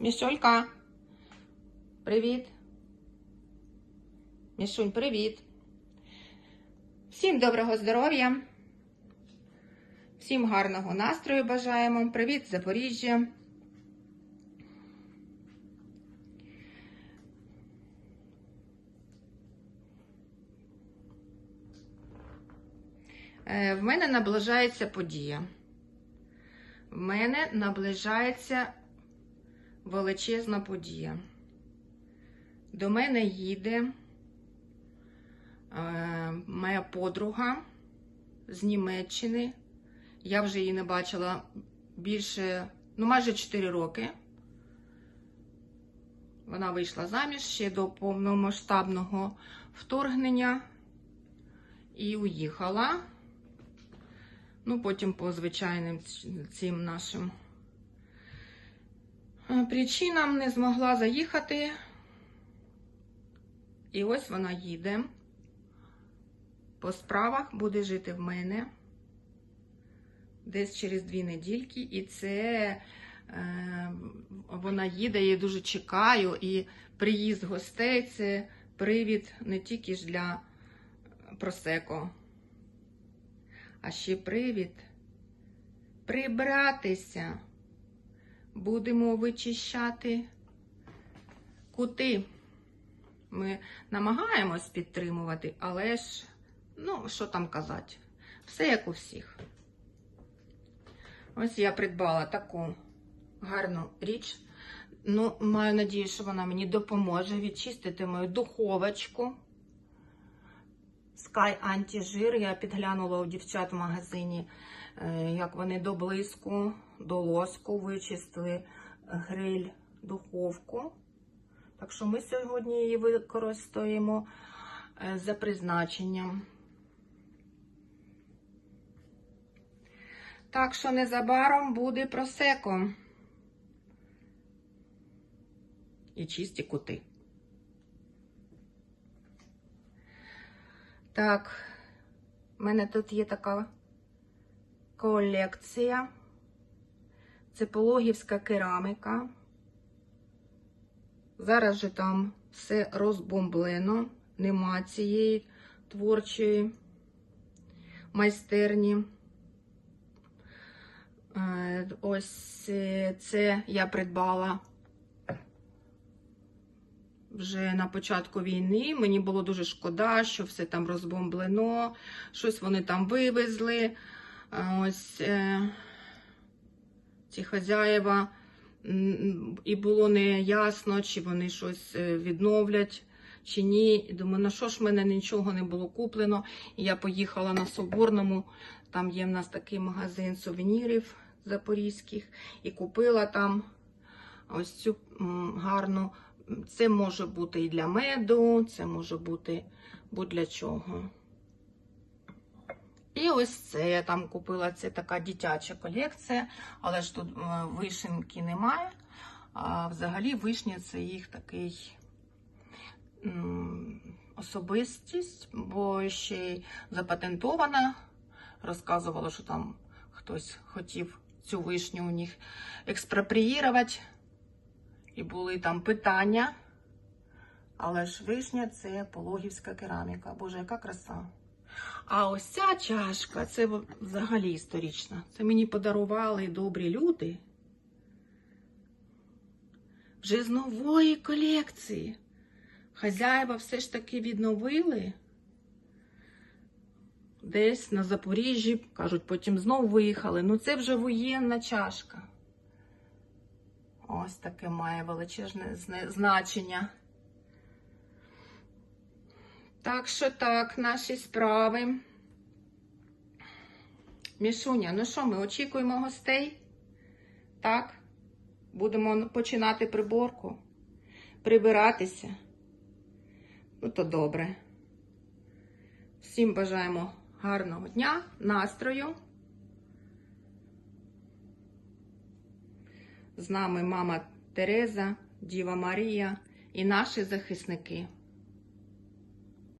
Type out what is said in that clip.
Мішулька. Привіт. Мішунь, привіт. Всім доброго здоров'я. Всім гарного настрою бажаємо. Привіт, Запоріжжя. Е, В мене наближається подія. В мене наближається величезна подія. До мене їде е, моя подруга з Німеччини. Я вже її не бачила більше, ну, майже 4 роки. Вона вийшла заміж ще до повномасштабного вторгнення і уїхала. Ну, потім по звичайним цим нашим причинам не змогла заїхати. І ось вона їде. По справах буде жити в мене десь через дві недільки. І це е, вона їде, я дуже чекаю. І приїзд гостей це привід не тільки ж для просеко а ще привід прибратися. Будемо вичищати кути. Ми намагаємось підтримувати, але ж, ну, що там казати, все як у всіх. Ось я придбала таку гарну річ. Ну, маю надію, що вона мені допоможе відчистити мою духовочку. Sky антижир. Я підглянула у дівчат в магазині, як вони до блиску, до лоску вичистили гриль духовку. Так що ми сьогодні її використаємо е, за призначенням. Так що незабаром буде просеко. І чисті кути. Так, в мене тут є така колекція. Це пологівська кераміка. Зараз же там все розбомблено, нема цієї творчої майстерні. Е, Ось е, це я придбала вже на початку війни. Мені було дуже шкода, що все там розбомблено, щось вони там вивезли. Ось е, ці хазяєва. І було не ясно, чи вони щось е, відновлять, чи ні. Думаю, на що ж в мене нічого не було куплено. І я поїхала на Соборному, там є в нас такий магазин сувенірів запорізьких, і купила там ось цю гарну. Це може бути і для меду, це може бути будь-для чого. І ось це я там купила, це така дитяча колекція, але ж тут е, вишенки немає. А взагалі вишня це їх такий особистість, бо ще й запатентована. Розказувала, що там хтось хотів цю вишню у них експроприювати. І були там питання. Але ж вишня це пологівська кераміка. Боже, яка краса. А ось ця чашка це взагалі історична. Це мені подарували добрі люди. Вже з нової колекції. Хазяєва все ж таки відновили. Десь на Запоріжжі, кажуть, потім знову виїхали. Ну це вже воєнна чашка. Ось таке має величезне значення. Так що так, наші справи. Мішуня, ну що, ми очікуємо гостей? Так? Будемо починати приборку, прибиратися. Ну, то добре. Всім бажаємо гарного дня, настрою. З нами мама Тереза, Діва Марія і наші захисники.